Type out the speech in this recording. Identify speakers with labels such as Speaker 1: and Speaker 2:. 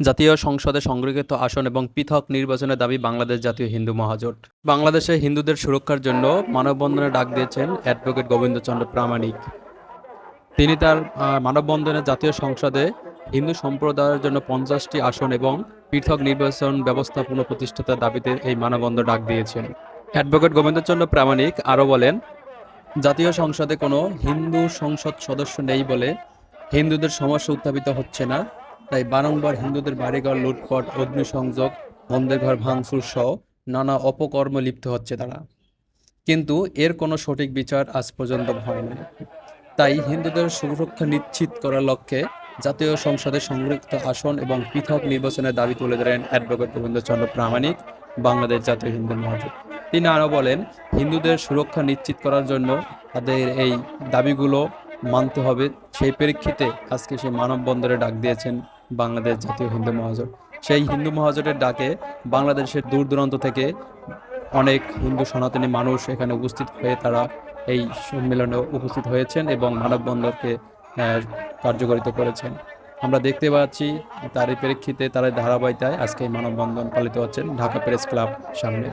Speaker 1: জাতীয় সংসদে সংরক্ষিত আসন এবং পৃথক নির্বাচনের দাবি বাংলাদেশ জাতীয় হিন্দু মহাজোট। বাংলাদেশে হিন্দুদের সুরক্ষার জন্য মানববন্ধনে ডাক দিয়েছেন অ্যাডভোকেট গোবিন্দচন্দ্র প্রামাণিক। তিনি তার মানববন্ধনে জাতীয় সংসদে হিন্দু সম্প্রদায়ের জন্য পঞ্চাশটি আসন এবং পৃথক নির্বাচন ব্যবস্থা পুনঃপ্রতিষ্ঠাতার দাবিতে এই মানববন্ধন ডাক দিয়েছেন। অ্যাডভোকেট গোবিন্দচন্দ্র প্রামাণিক আরও বলেন, জাতীয় সংসদে কোনো হিন্দু সংসদ সদস্য নেই বলে হিন্দুদের সমস্যা উত্থাপিত হচ্ছে না। তাই বারংবার হিন্দুদের বাড়িঘর লুটপাট, অগ্নিসংযোগ মন্দির ঘর ভাঙচুর সহ নানা অপকর্ম লিপ্ত হচ্ছে তারা। কিন্তু এর কোনো সঠিক বিচার আজ পর্যন্ত হয়নি তাই হিন্দুদের সুরক্ষা নিশ্চিত করার লক্ষ্যে জাতীয় সংসদে সংরক্ষিত আসন এবং পৃথক নির্বাচনের দাবি তুলে ধরেন অ্যাডভোকেট গোবিন্দচন্দ্র প্রামাণিক, বাংলাদেশ জাতীয় হিন্দু মহাজোট। তিনি আরও বলেন, হিন্দুদের সুরক্ষা নিশ্চিত করার জন্য তাদের এই দাবিগুলো মানতে হবে। সেই প্রেক্ষিতে আজকে সেই মানববন্ধনে ডাক দিয়েছেন বাংলাদেশ জাতীয় হিন্দু মহাজোট। সেই হিন্দু মহাজোটের ডাকে বাংলাদেশের দূর দূরান্ত থেকে অনেক হিন্দু সনাতনী মানুষ এখানে উপস্থিত হয়ে তারা এই সম্মেলনে উপস্থিত হয়েছেন এবং মানববন্ধনকে কার্যকরিত করেছেন। আমরা দেখতে পাচ্ছি তারই প্রেক্ষিতে তারা ধারাবাহিকতায় আজকে মানববন্ধন পালিত হচ্ছেন ঢাকা প্রেস ক্লাব সামনে।